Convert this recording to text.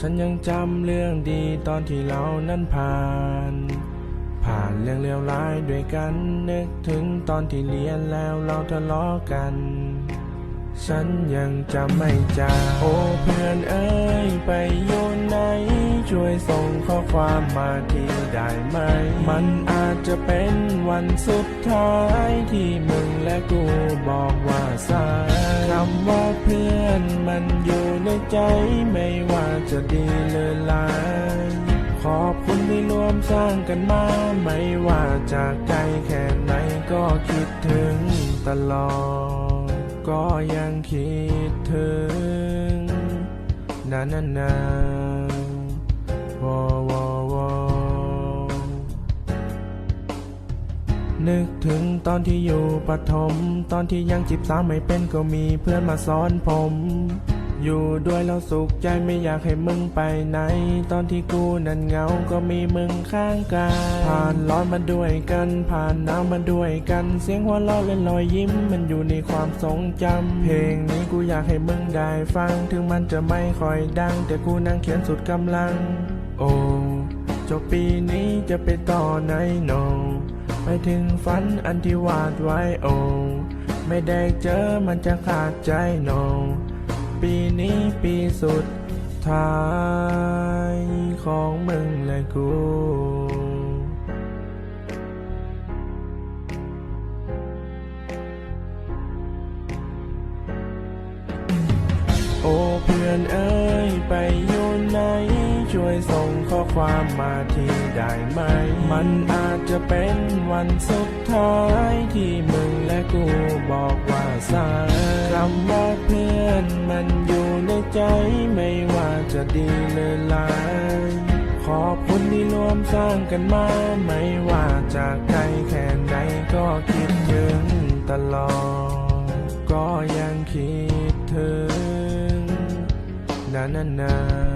ฉันยังจำเรื่องดีตอนที่เรานั้นผ่าน ผ่านเรื่องเลวร้ายด้วยกันนึกถึงตอนที่เรียนแล้วเราทะเลาะกัน ฉันยังจำไม่จางโอ้เพื่อนเอ้ยไปอยู่ไหน ช่วยส่งข้อความมาทีได้ไหม มันอาจจะเป็น วันสุดท้ายที่มึงและกูบอกว่าสายคำว่าเพื่อนมันอยู่ในใจไม่ว่าจะดีหรือร้ายขอบคุณที่ร่วมสร้างกันมา ไม่ว่าจากใจแค่ไหนก็คิดถึงตลอด ก็ยังคิดถึง นานนานๆ นึกถึงตอนที่อยู่ปฐมตอนที่ยังจีบสาวไม่เป็นก็มีเพื่อนมาสอนผม อยู่ด้วยแล้วสุขใจไม่อยากให้มึงไปไหน ตอนที่กูนั้นเหงาก็มีมึงข้างกายผ่านร้อนมาด้วยกัน ผ่านหนาวมาด้วยกัน เสียงหัวเราะและรอยยิ้มมันอยู่ในความทรงจำเพลงนี้กูอยากให้มึงได้ฟัง ถึงมันจะไม่ค่อยดัง แต่กูนั่งเขียนสุดกำลัง โอ้จบปีนี้จะไปต่อไหนโน ไปถึงฝันอันที่วาดไว้โอไม่ได้เจอมันจะขาดใจโน ปีนี้ปีสุดท้ายของมึงและกูโอ้เพื่อนเอ้ยไป ช่วยส่งข้อความมาที่ได้ไหม มันอาจจะเป็นวันสุดท้ายที่มึงและกูบอกว่าสายคำว่าเพื่อนมันอยู่ในใจไม่ว่าจะดีหรือร้ายขอบคุณที่ร่วมสร้างกันมา ไม่ว่าจากใครแค่ไหนก็คิดถึงตลอด ก็ยังคิดถึงนานนาน